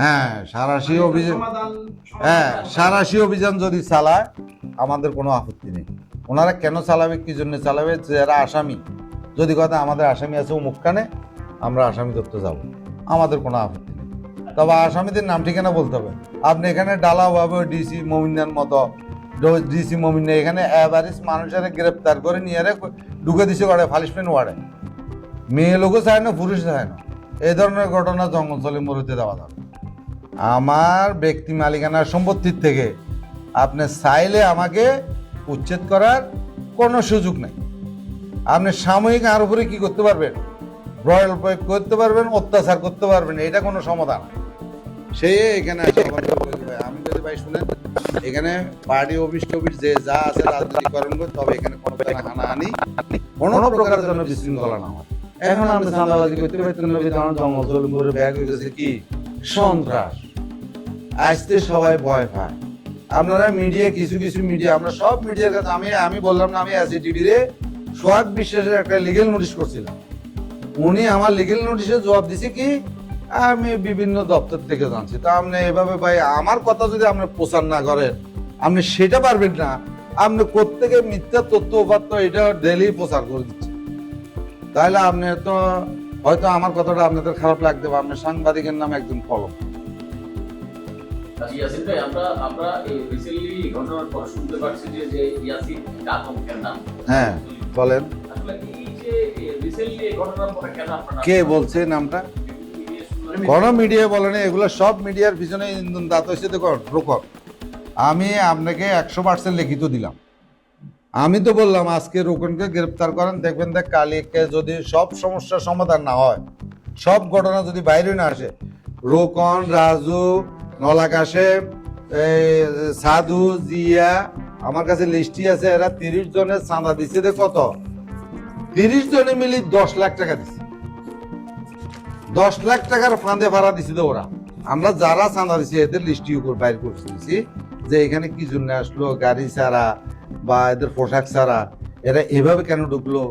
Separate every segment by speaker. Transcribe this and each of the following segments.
Speaker 1: হ্যাঁ সারাশি অভিযান হ্যাঁ সারাশি অভিযান যদি চালায় আমাদের কোনো আপত্তি নেই। ওনারা কেন চালাবে কি জন্য চালাবে? যারা আসামি। যদি কথা আমাদের আসামি আছে মুখখানে আমরা আসামি ধরতে যাব। আমাদের কোনো আপত্তি নেই। তবে আসামিদের নাম ঠিকানা বলতে হবে। আপনি এখানে ডালাভাবে ডিসি মমিনার মতো ডিসি মমিনা এখানে অ্যাভারেজ মানুষের গ্রেপ্তার করে নিয়ে ঢুকে দিছে করে ফালিশমেন্ট ওয়ার্ডে মেয়ে লোকও চায় না পুরুষ চায় না। এই ধরনের ঘটনা জঙ্গলস্থলে মরুতে দেওয়া যাবে। আমার ব্যক্তি মালিকানার সম্পত্তির থেকে আপনি চাইলে আমাকে উচ্ছেদ করার কোনো সুযোগ নেই। আপনি সাময়িক আর উপরে কি করতে পারবেন? ব্রয়েল প্রয়োগ করতে পারবেন অত্যাচার করতে পারবেন এটা কোনো সমাধান। সে এখানে আমি যদি ভাই শুনেন এখানে পার্টি অফিস টফিস যে যা আছে রাজনীতিকরণ করে তবে এখানে কোনো হানাহানি কোনো প্রকারের জন্য বিশৃঙ্খলা না হয়। এখন আমরা চাঁদাবাজি করতে পারতেন না জঙ্গল করে ব্যাগ হয়ে গেছে কি? সন্ত্রাস। আসতে সবাই ভয় পায়। আপনারা মিডিয়া কিছু কিছু মিডিয়া আমরা সব মিডিয়ার কাছে আমি আমি বললাম না আমি এসি টিভি রে সোহাগ বিশ্বাসের একটা লিগেল নোটিশ করছিলাম। উনি আমার লিগেল নোটিশে জবাব দিছে কি আমি বিভিন্ন দপ্তর থেকে জানছি। তা আপনি এভাবে ভাই আমার কথা যদি আপনি প্রচার না করেন আপনি সেটা পারবেন না। আপনি কোত্থেকে মিথ্যা তথ্য উপাত্ত এটা ডেলি প্রচার করে দিচ্ছে। তাহলে আপনি তো হয়তো আমার কথাটা আপনাদের খারাপ লাগতে পারে আপনি সাংবাদিকের নাম কলম।
Speaker 2: আচ্ছা, ইয়াসিন ভাই আমরা আমরা এই রিসেন্টলি ঘটনার পর শুনতে পারছি যে যে ইয়াসিন আতঙ্কের নাম
Speaker 1: হ্যাঁ বলেন।
Speaker 2: আসলে এই যে রিসেন্টলি ঘটনার পরে কেন আপনারা
Speaker 1: কে বলছে নামটা? কোন মিডিয়া বলে না এগুলো সব মিডিয়ার পিছনে ইন্ধন দাঁত হয়েছে দেখো রোকর। আমি আপনাকে একশো পার্সেন্ট লিখিত দিলাম। আমি তো বললাম আজকে রোকনকে গ্রেপ্তার করেন দেখবেন দেখ কালিকে যদি সব সমস্যার সমাধান না হয় সব ঘটনা যদি বাইরে না আসে রোকন রাজু নলাকাশে সাধু, জিয়া, আমার কাছে লিস্টি আছে, এরা তিরিশ জনের চাঁদা দিচ্ছে দে কত? তিরিশ জনে মিলি দশ লাখ টাকা দিচ্ছে দশ লাখ টাকার ফাঁদে ভাড়া দিছিল ওরা। আমরা যারা চাঁদা দিছি, এদের লিস্টিও উপর বাইর করছি যে এখানে কি জন্য আসলো, গাড়ি ছাড়া বা এদের পোশাক ছাড়া, এরা এভাবে কেন ঢুকলো?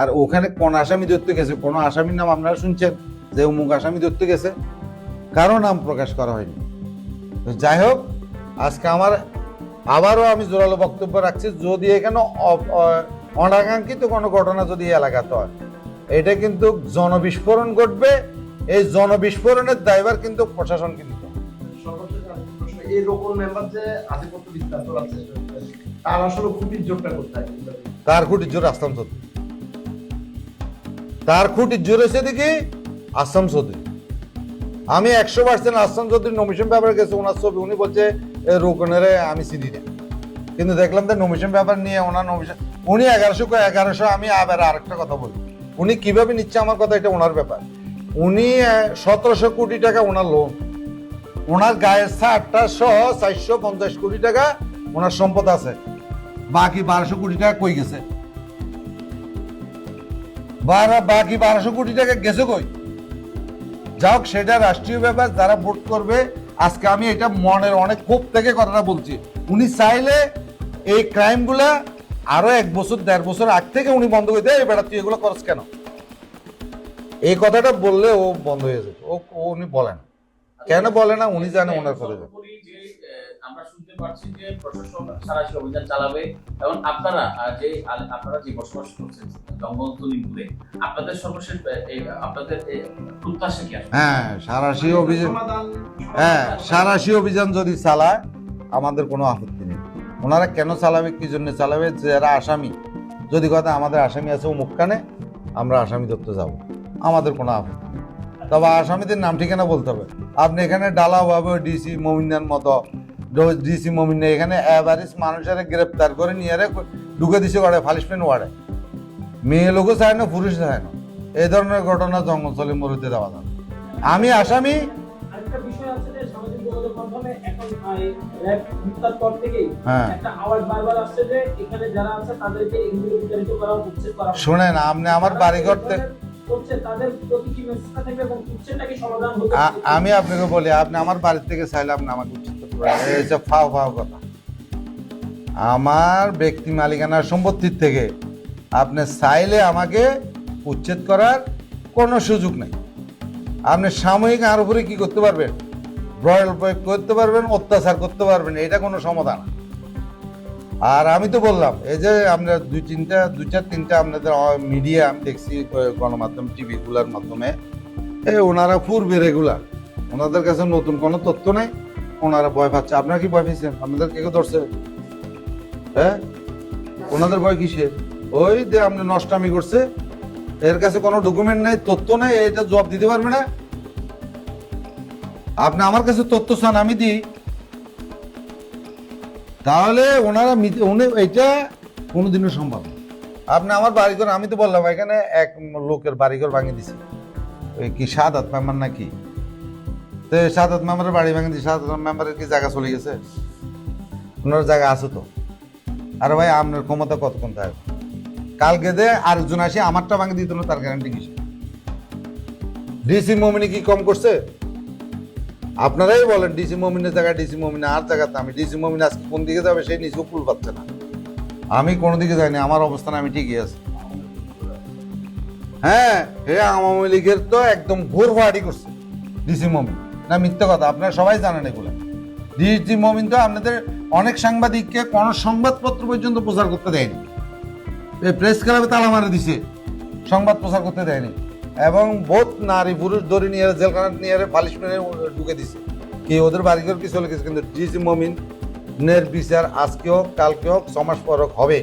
Speaker 1: আর ওখানে কোন আসামি ধরতে গেছে? কোন আসামির নাম আপনারা শুনছেন যে অমুক আসামি ধরতে গেছে? কারও নাম প্রকাশ করা হয়নি। তো যাই হোক আজকে আমার আবারও আমি জোরালো বক্তব্য রাখছি যদি এখানে অনাকাঙ্ক্ষিত কোনো ঘটনা যদি এলাকাতে হয় এটা কিন্তু জনবিস্ফোরণ ঘটবে এই জনবিস্ফোরণের দায়ভার কিন্তু প্রশাসন কিন্তু।
Speaker 3: এই মেম্বার যে আধিপত্য বিস্তার তার আসলে খুবই জোরটা কোথায়?
Speaker 1: তার খুঁটির জোর আসাম চৌধুরী। তার খুঁটির জোর এসে দেখি আসাম চৌধুরী। আমি একশো পার্সেন্ট আসাম চৌধুরী নমিশন ব্যাপারে গেছে, ওনার ছবি, উনি বলছে রোকনেরে আমি চিনি না কিন্তু দেখলাম যে নমিশন ব্যাপার নিয়ে ওনার নমিশন উনি এগারোশো এগারোশো, আমি আবার আরেকটা কথা বলি। উনি কীভাবে নিচ্ছে আমার কথা, এটা ওনার ব্যাপার। উনি সতেরোশো কোটি টাকা ওনার লোন ওনার গায়ের ষাটটা সহ চারশো পঞ্চাশ কোটি টাকা ওনার সম্পদ আছে। বাকি বারোশো কোটি টাকা কই গেছে? বাকি বারোশো কোটি টাকা গেছে কই? যাক, সেটা রাষ্ট্রীয় ব্যাপার, যারা ভোট করবে, আজকে আমি এটা মনের অনেক ক্ষোভ থেকে কথাটা বলছি। উনি চাইলে এই ক্রাইমগুলা আরও এক বছর, দেড় বছর আগ থেকে উনি বন্ধ করে দেয় বেড়া তুই এগুলো করস কেন? এই কথাটা বললে ও বন্ধ হয়ে যেত ও উনি বলেন কেন বলে না? উনি জানে ওনার করে যাবে
Speaker 2: সর্বোপরি যে আহ, আমরা শুনতে পাচ্ছি যে প্রশাসন সারাশি অভিযান চালাবে এবং আপনারা যে আপনারা যে বসবাস করছেন জঙ্গল তলিপুরে আপনাদের সর্বশেষ আপনাদের প্রত্যাশা কি?
Speaker 1: হ্যাঁ সারাশি অভিযান
Speaker 3: সমাধান
Speaker 1: হ্যাঁ সারাশি অভিযান যদি চালায় আমাদের কোনো আপত্তি নেই। ওনারা কেন চালাবে কি জন্য চালাবে যারা আসামি যদি কথা আমাদের আসামি আছে মুখখানে আমরা আসামি ধরতে যাব। আমাদের কোনো আপত্তি নেই। তবে আসামিদের নাম ঠিকানা বলতে হবে। আপনি এখানে ডালা ডালাভাবে ডিসি মমিনার মতো ডিসি মমিনা এখানে। অ্যাভারেজ মানুষের গ্রেপ্তার করে নিয়ে ঢুকে দিছে করে ফালিশমেন্ট ওয়ার্ডে। মেয়ে লোকও চায় না পুরুষ চায় না। এই ধরনের ঘটনা জঙ্গলস্থলে মরুতে দেওয়া যাবে আমি আসামি। হ্যাঁ। শোনেন আপনি আমার বাড়িঘর থেকে
Speaker 4: করছে? তাদের প্রতি কি মেসেজটা থাকবে এবং উচ্ছেদটা কি সমাধান হতে
Speaker 1: আ- আমি আপনাকে বলি আপনি আমার বাড়ির থেকে চাইলে আপনি আমাকে এই ফাও ফাও কথা আমার ব্যক্তি মালিকানার সম্পত্তির থেকে আপনি চাইলে আমাকে উচ্ছেদ করার কোনো সুযোগ নেই। আপনি সাময়িক আর উপরে কি করতে পারবেন? ব্রয়েল প্রয়োগ করতে পারবেন, অত্যাচার করতে পারবেন, এটা কোনো সমাধান। আর আমি তো বললাম, এই যে আমরা দুই তিনটা, দুই চার তিনটা আপনাদের মিডিয়া আমি দেখছি গণমাধ্যম টিভিগুলোর মাধ্যমে। এ, ওনারা পূর্বে রেগুলার ওনাদের কাছে নতুন কোনো তথ্য নেই। ওনারা ভয় পাচ্ছে। আপনারা কি ভয় পেয়েছেন আপনাদের কে ধরছে? হ্যাঁ? ওনাদের ভয় কিসের? ওই যে আপনি নষ্টামি করছে, এর কাছে কোনো ডকুমেন্ট নেই, তথ্য নেই, এটা জবাব দিতে পারবে না? আপনি আমার কাছে তথ্য চান, আমি দিই। তাহলে ওনারা উনি, এটা কোনোদিনও সম্ভব আপনি আমার বাড়িঘর, আমি তো বললাম, এখানে এক লোকের বাড়িঘর ভাঙিয়ে দিছে। ওই কি সাদাত মেম্বার নাকি? তো সাদাত মেম্বারের বাড়ি ভাঙিয়ে দিছে সাদাত মেম্বারের কি জায়গা চলে গেছে? ওনার জায়গা আছে তো। আরে ভাই, আপনার ক্ষমতা কতক্ষণ থাকে? কালকে দে আরেকজন আসে, আমারটা ভাঙে দিত না তার গ্যারান্টি কিসে ডিসি মমিনি কি কম করছে? আপনারাই বলেন ডিসি মমিনের জায়গায় ডিসি মমিনে আর জায়গাতে আমি। ডিসি মমিন আজকে কোন দিকে যাবে, সেই নিজেও কুল পাচ্ছে না। আমি কোনো দিকে যাইনি, আমার অবস্থানে আমি ঠিকই আছি। হ্যাঁ হে আওয়ামী লীগের তো একদম ঘোর ফাড়ি করছে ডিসি মমিন। না, মিথ্যা কথা, আপনারা সবাই জানেন এগুলো। ডিসি মমিন তো আপনাদের অনেক সাংবাদিককে কোনো সংবাদপত্র পর্যন্ত প্রচার করতে দেয়নি। এই প্রেস ক্লাবে তালা মারে দিছে, সংবাদ প্রচার করতে দেয়নি। এবং বহুত নারী, পুরুষ ধরে নিয়ে জেলখানা নিয়ে পালিশ মেরে ঢুকে দিছে। কি ওদের বাড়িঘর কি চলে গেছে কিন্তু ডিসি মমিন নের বিচার আজকে হোক কালকে হোক সমাজ পর হোক হবে।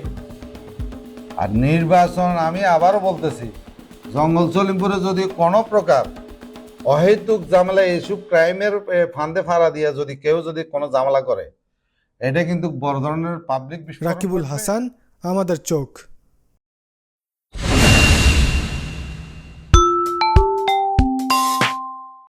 Speaker 1: আর নির্বাচন আমি আবারও বলতেছি, জঙ্গল সলিমপুরে যদি কোনো প্রকার অহেতুক জামেলা এইসব ক্রাইমের ফান্দে ফাঁড়া দিয়া যদি কেউ যদি কোনো জামেলা করে এটা কিন্তু বড় ধরনের পাবলিক
Speaker 5: রাকিবুল হাসান আমাদের চোখ।